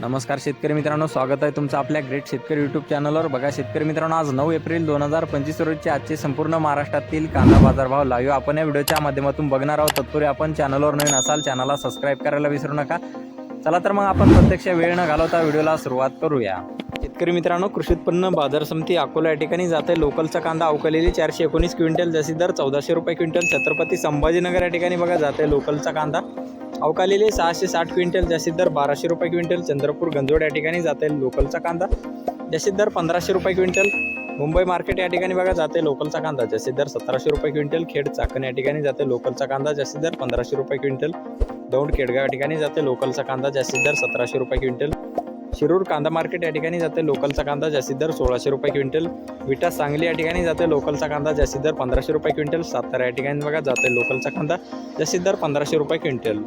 नमस्कार शेतकरी मित्रांनो स्वागत आहे तुमचं आपल्या ग्रेट शेतकरी यूट्यूब चॅनलवर बघा शेतकरी मित्रांनो आज नऊ एप्रिल दोन हजार पंचवीस रोजचे आजचे संपूर्ण महाराष्ट्रातील कांदा बाजारभाव लाईव्ह आपण या व्हिडिओच्या माध्यमातून बघणार आहोत. तत्पूर्वी आपण चॅनलवर नवीन असाल चॅनलला सबस्क्राईब करायला विसरू नका. चला तर मग आपण प्रत्यक्ष वेळ न घालवता व्हिडिओला सुरुवात करूया. शेतकरी मित्रांनो कृषी उत्पन्न बाजार समिती अकोला या ठिकाणी जाते. लोकलचा कांदा अवकलेली चारशे एकोणीस क्विंटल जशी दर चौदाशे रुपये क्विंटल छत्रपती संभाजीनगर या ठिकाणी बघा जाते लोकलचा कांदा. अवकालेले सहाशे साठ क्विंटल जास्तीत दर बाराशे रुपये क्विंटल चंद्रपूर गंजोड या ठिकाणी जाते लोकलचा कांदा. जास्तीत दर पंधराशे रुपये क्विंटल मुंबई मार्केट या ठिकाणी बघा जाते लोकलचा कांदा जास्तीत दर सतराशे रुपये क्विंटल खेड चाकण या ठिकाणी जाते लोकलचा कांदा जास्तीत दर पंधराशे रुपये क्विंटल दौंड केडगाव या ठिकाणी जाते लोकलचा कांदा जास्तीत दर सतराशे रुपये क्विंटल शिरूर कांदा मार्केट या ठिकाणी जाते लोकलचा कांदा जास्तीत दर सोळाशे रुपये क्विंटल विटा सांगली या ठिकाणी जाते लोकलचा कांदा जास्तीत दर पंधराशे रुपये क्विंटल सातारा या ठिकाणी बघा जाते लोकलचा कांदा जास्तीत दर पंधराशे रुपये क्विंटल.